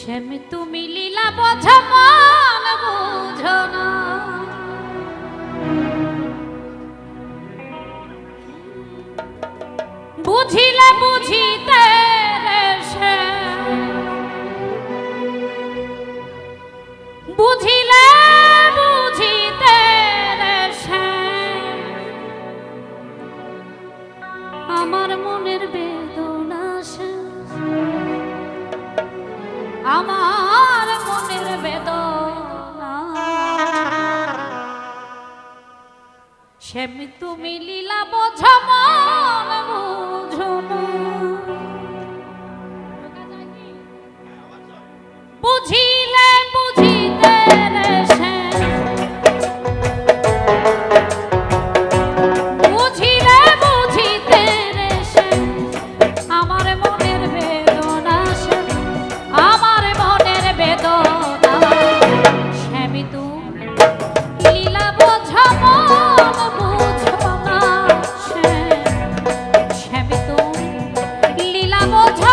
শ্যাম, তুমি লীলা বোঝো, মন বুঝো না বুঝিলে বুঝিতে বুঝিলে বুঝিতে আমার মনের বেদনা সে। আমার মনের বেদনা। শ্যাম তুমি লীলা বোঝো মন বুঝো না। বোঝা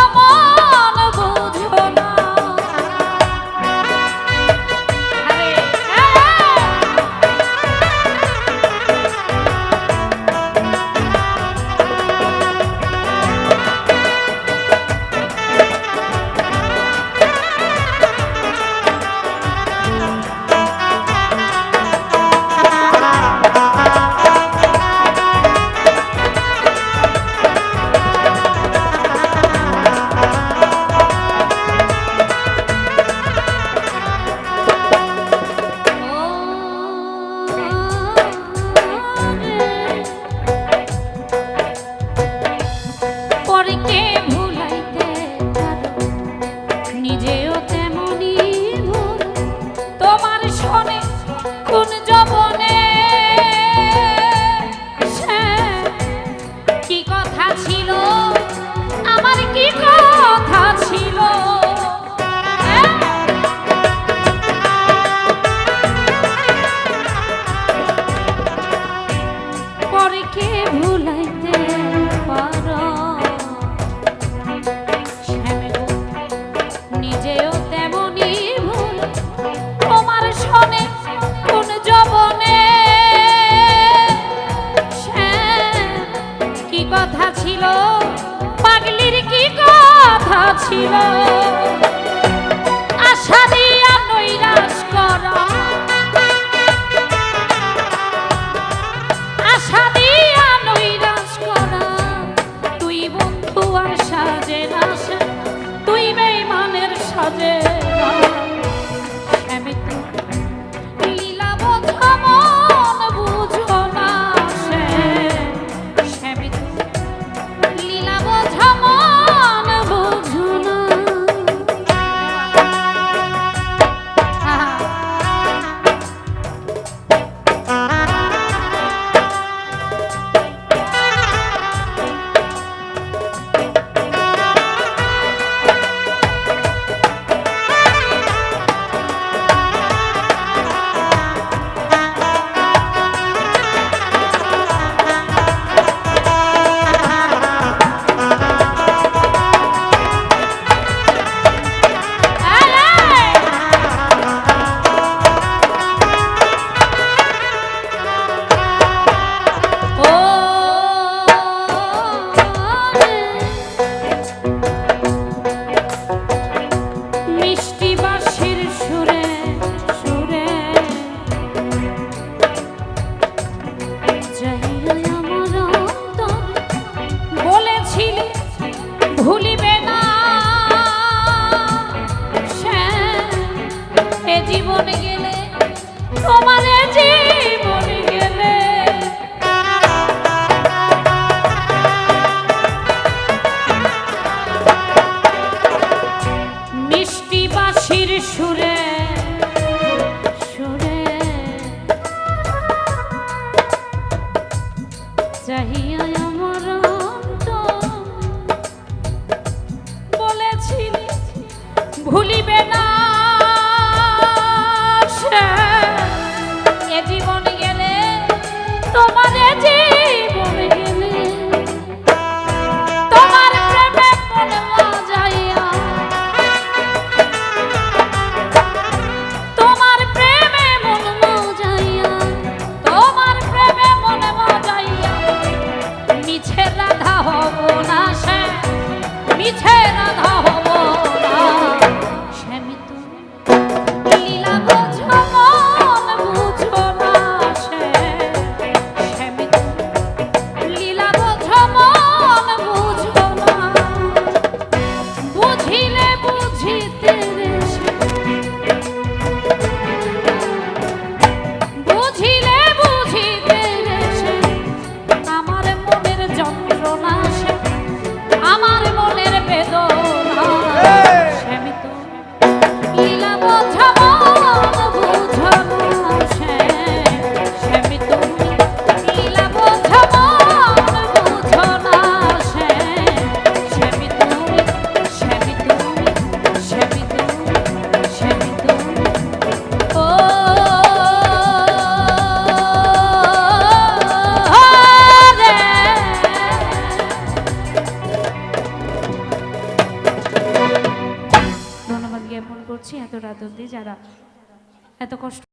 Kiko! ভুলিবে না। অবধি যারা এত কষ্ট